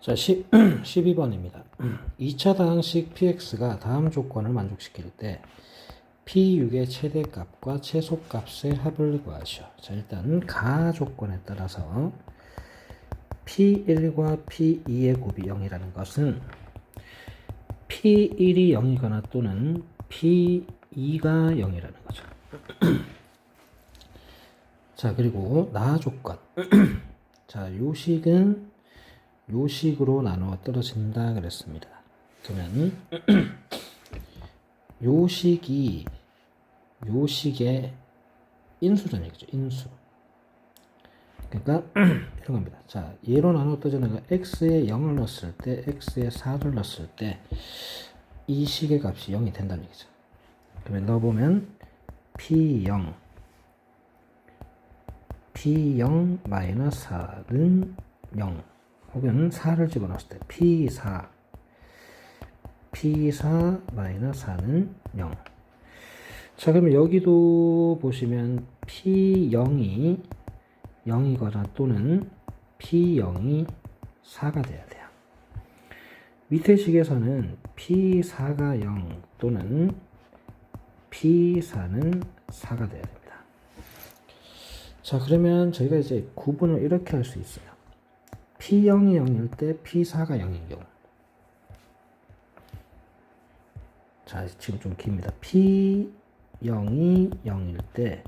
자, 10, 12번입니다. 2차 다항식 px가 다음 조건을 만족시킬 때 p6의 최대값과 최소값의 합을 구하시오. 자, 일단 가 조건에 따라서 p1과 p2의 곱이 0이라는 것은 p1이 0이거나 또는 p2가 0이라는 거죠. 자, 그리고 나 조건. 자, 요 식은 요 식으로 나누어 떨어진다 그랬습니다. 그러면 요 식이 요 식의 인수란 얘기죠. 인수. 그러니까 이런 겁니다. 자, 나누어 떨어지는 거 x에 0을 넣었을 때 x에 4를 넣었을 때 이 식의 값이 0이 된다는 얘기죠. 그러면 넣어보면 p0 p0 마이너스 4는 0 혹은 4를 집어넣었을 때 p4 p4 마이너스 4는 0. 자 그러면 여기도 보시면 p0이 0이거나 또는 p0이 4가 돼야 돼요. 밑에 식에서는 p4가 0 또는 p4는 4가 돼야 됩니다. 자 그러면 저희가 이제 구분을 이렇게 할 수 있어요. P0이 0일 때 P4가 0인 경우. 자, 지금 좀 깁니다. P0이 0일 때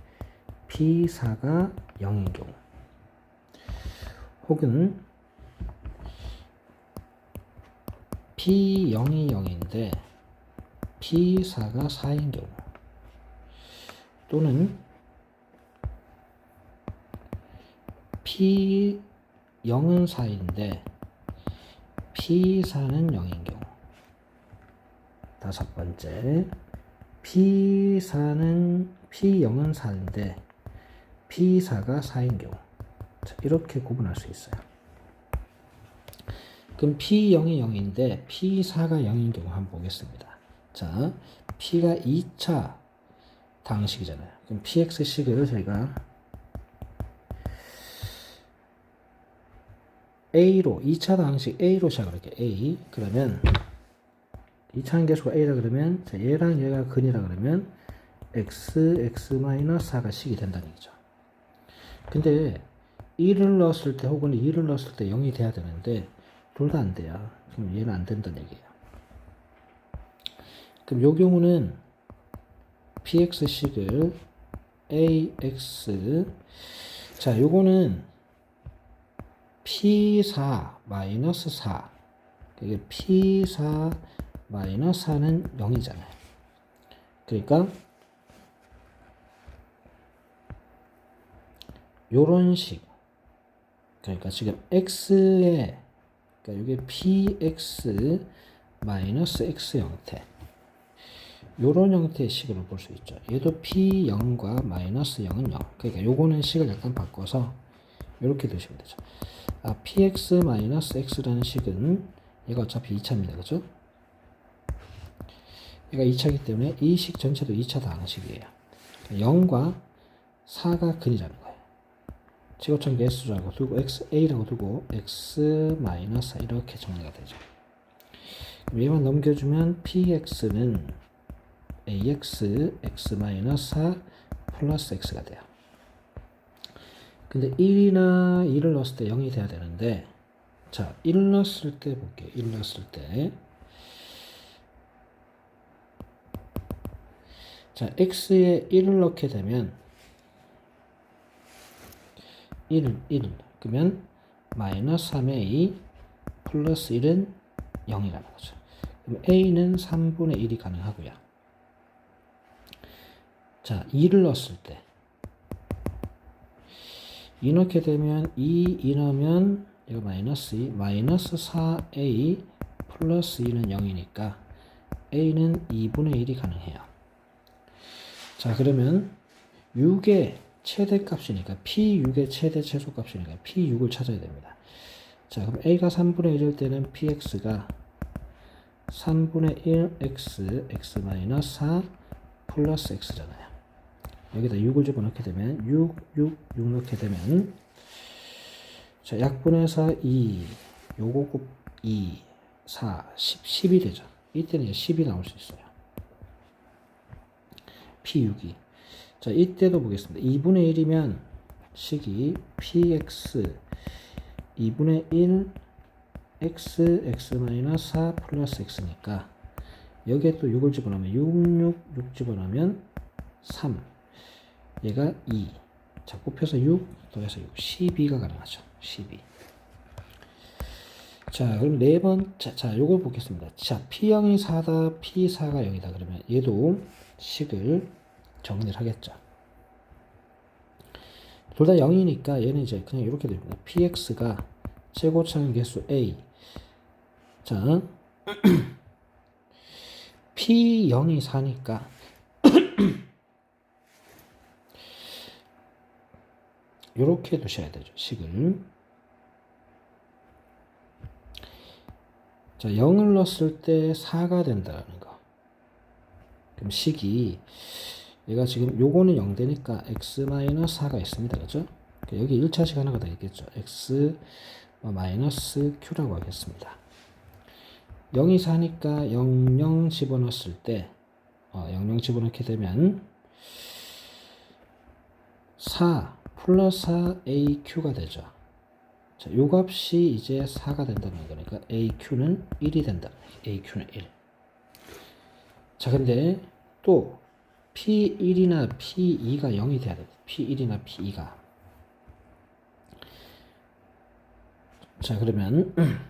P4가 0인 경우. 혹은 P0이 0인데 P4가 4인 경우. 또는 P 0은 4인데 P4는 0인 경우. 다섯 번째 P4는 P0은 4인데 P4가 4인 경우. 자, 이렇게 구분할 수 있어요. 그럼 P0이 0인데 P4가 0인 경우 한번 보겠습니다. 자 P가 2차 당식이잖아요. 그럼 PX식을 저희가 A로 2차 당식 A로 시작을 할게요. A 그러면 2차 한계수가 A라 그러면 자, 얘랑 얘가 근이라 그러면 X, X-4가 식이 된다는 얘기죠. 근데 1을 넣었을 때 혹은 2를 넣었을 때 0이 돼야 되는데 둘 다 안 돼요. 그럼 얘는 안 된다는 얘기예요. 그럼 요 경우는 PX식을 AX 자 요거는 P4 마이너스 4 이게 P4 마이너스 4는 0이잖아요. 그러니까 요런 식 그러니까 지금 x에 그러니까 이게 px 마이너스 x 형태 요런 형태의 식으로 볼 수 있죠. 얘도 p0과 마이너스 0은 0. 그러니까 요거는 식을 약간 바꿔서 이렇게 두시면 되죠. 아, px-x라는 식은 얘가 어차피 2차입니다. 그죠? 얘가 2차이기 때문에 이 식 전체도 2차 다항 식이에요. 0과 4가 근이라는 거예요. 제곱점 s라고 두고 x, a라고 두고 x 이렇게 정리가 되죠. 얘만 넘겨주면 px는 ax, x 마이너스 4 플러스 x가 돼요. 근데 1이나 2를 넣었을 때 0이 돼야 되는데 자, 1 넣었을 때 볼게요. 1 넣었을 때 자, x에 1을 넣게 되면 1, 1 그러면 마이너스 3의 2 플러스 1은 0이라는 거죠. 그럼 a는 3분의 1이 가능하고요. 자, 2를 넣었을 때 이 넣게 되면 2, 2 넣으면 이거 마이너스 2, 마이너스 4a 플러스 2는 0이니까 a는 2분의 1이 가능해요. 자 그러면 6의 최대값이니까 p6의 최대 최소값이니까 p6을 찾아야 됩니다. 자 그럼 a가 3분의 1일 때는 px가 3분의 1 x x 마이너스 4 플러스 x잖아요. 여기다 6을 집어 넣게 되면 6, 6, 6 넣게 되면 자 약분해서 2 요거 곱 2, 4, 10, 10이 되죠. 이때는 이제 10이 나올 수 있어요. P6이. 자, 이때도 보겠습니다. 2분의 1이면 식이 px 2분의 1 x x 마이너스 4 플러스 x니까 여기에 또 6을 집어넣으면 6, 6, 6 집어넣으면 3 얘가 2 자, 곱해서 6 더해서 6 12가 가능하죠 12 자, 그럼 네 번, 자, 자, 요걸 보겠습니다. 자, P0이 4다, P4가 0이다. 그러면 얘도 식을 정리를 하겠죠. 둘 다 0이니까 얘는 이제 그냥 이렇게 됩니다. PX가 최고차는 개수 A. 자, P0이 4니까 이렇게 두셔야 되죠. 식을. 자, 0을 넣었을 때 4가 된다는 거. 그럼 식이 얘가 지금 요거는 0 되니까 x-4가 있습니다. 그죠? 여기 1차식 하나가 되겠죠. x 마이너스 q라고 하겠습니다. 0이 4니까 0, 0 집어넣었을 때 어, 0, 0 집어넣게 되면 4 플러스 4aq가 되죠. 자, 요 값이 이제 4가 된다는 거니까 aq는 1이 된다. aq는 1. 자, 근데 또 P1이나 P2가 0이 돼야 돼. P1이나 P2가. 자, 그러면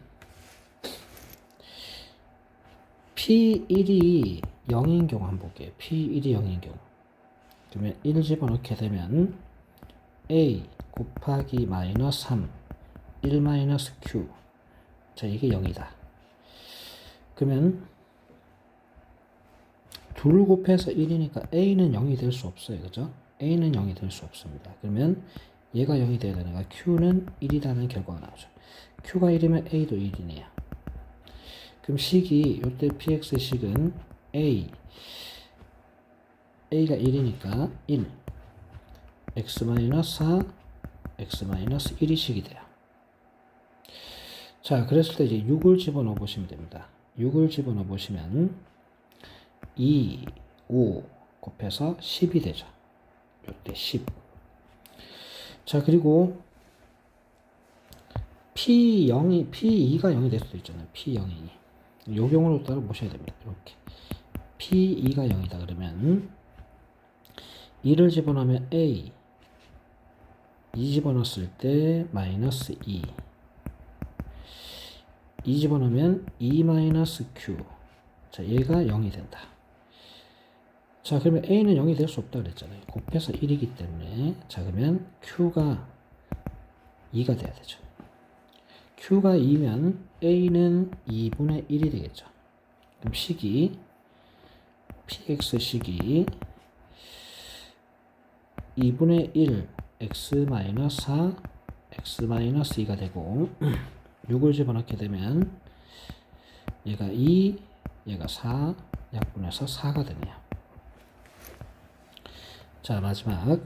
P1이 0인 경우 한번 볼게요. P1이 0인 경우. 그러면 1 집어넣게 되면 A 곱하기 마이너스 3 1 마이너스 Q 자 이게 0이다. 그러면 둘 곱해서 1이니까 A는 0이 될 수 없어요. 그죠? A는 0이 될 수 없습니다. 그러면 얘가 0이 돼야 되니까 Q는 1이라는 결과가 나오죠. Q가 1이면 A도 1이네요. 그럼 식이 이때 PX 식은 A A가 1이니까 1 X-4 X-1이 식이 돼요. 자, 그랬을 때 이제 6을 집어넣어 보시면 됩니다. 6을 집어넣어 보시면 2, 5 곱해서 10이 되죠. 이때 10. 자, 그리고 P0이, P2가 0이 될 수도 있잖아요. P0이. 요 경우로 따라 보셔야 됩니다. 이렇게. P2가 0이다 그러면 2를 집어넣으면 A 2 집어넣었을 때 마이너스 2 2 집어넣으면 2 마이너스 Q 자 얘가 0이 된다. 자 그러면 A는 0이 될 수 없다 그랬잖아요. 곱해서 1이기 때문에. 자 그러면 Q가 2가 돼야 되죠. Q가 2면 A는 2분의 1이 되겠죠. 그럼 식이 PX 식이 2분의 1 x-4 x-2가 되고 6을 집어넣게 되면 얘가 2 얘가 4 약분해서 4가 되네요. 자 마지막.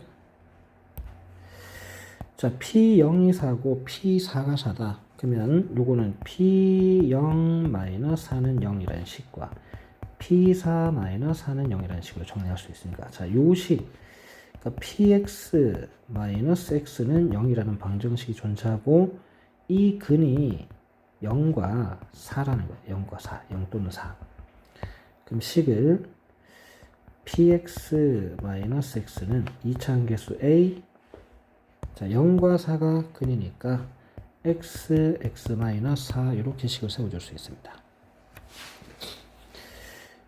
자 P0이 4고 P4가 4다. 그러면 요거는 P0 4는 0이라는 식과 P4 4는 0이라는 식으로 정리할 수 있으니까. 자 요식 그러니까 px x는 0이라는 방정식이 존재하고 이 근이 0과 4라는 거예요. 0과 4, 0 또는 4. 그럼 식을 px x는 2차 개수 a 자 0과 4가 근이니까 x, x 4 이렇게 식을 세워줄 수 있습니다.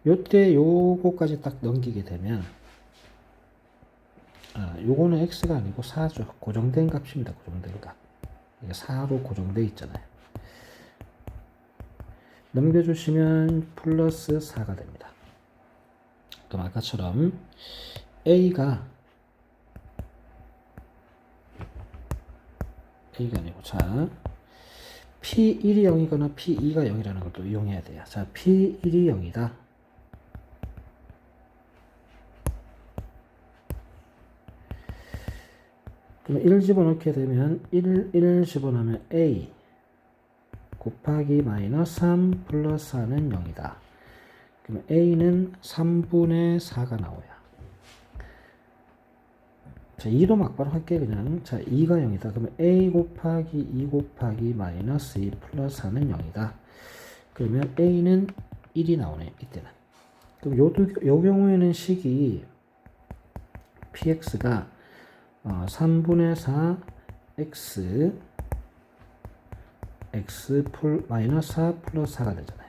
요때 요거까지 딱 넘기게 되면 아, 요거는 x가 아니고 4죠. 고정된 값입니다. 고정된 값. 이게 4로 고정되어 있잖아요. 넘겨주시면 플러스 4가 됩니다. 그럼 아까처럼 a가 a가 아니고 자 p1이 0이거나 p2가 0이라는 걸또 이용해야 돼요. 자 p1이 0이다. 그럼 1 집어넣게 되면 1, 1 집어넣으면 A 곱하기 마이너스 3 플러스 4는 0이다. 그러면 a는 3분의 4가 나와요. 자, 2도 막바로 할게 그냥. 자, 2가 0이다. 그러면 a 곱하기 2 곱하기 마이너스 2 플러스 4는 0이다. 그러면 a는 1이 나오네. 이때는. 그럼 요, 두- 요 경우에는 식이 px가 어, 3분의 4 x x 풀 마이너스 4 플러스 4가 되잖아요.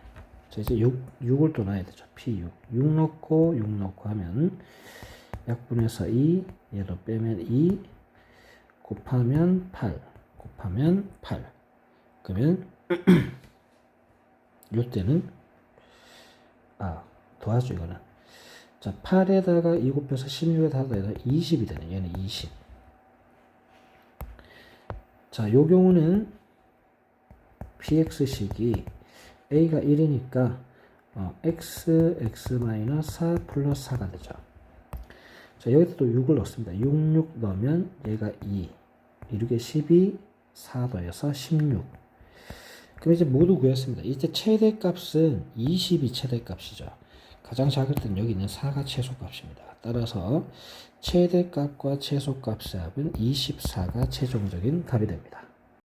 자, 이제 6, 6을 또 넣어야 되죠. p6. 6 넣고 6 넣고 하면 약분해서 2, 얘도 빼면 2, 곱하면 8, 곱하면 8. 그러면 요때는 아 도와줘 이거는 자 8에다가 2 곱해서 16에다 더해서 20이 되네 얘는 20 자, 요 경우는 px식이 a가 1이니까 어, x, x-4 플러스 4가 되죠. 자, 여기다 또 6을 넣습니다. 6, 6 넣으면 얘가 2, 2, 12, 4 더해서 16. 그럼 이제 모두 구했습니다. 이제 최대값은 20이 최대값이죠. 가장 작을 때는 여기 있는 4가 최소값입니다. 따라서 최대값과 최소값의 합은 24가 최종적인 답이 됩니다.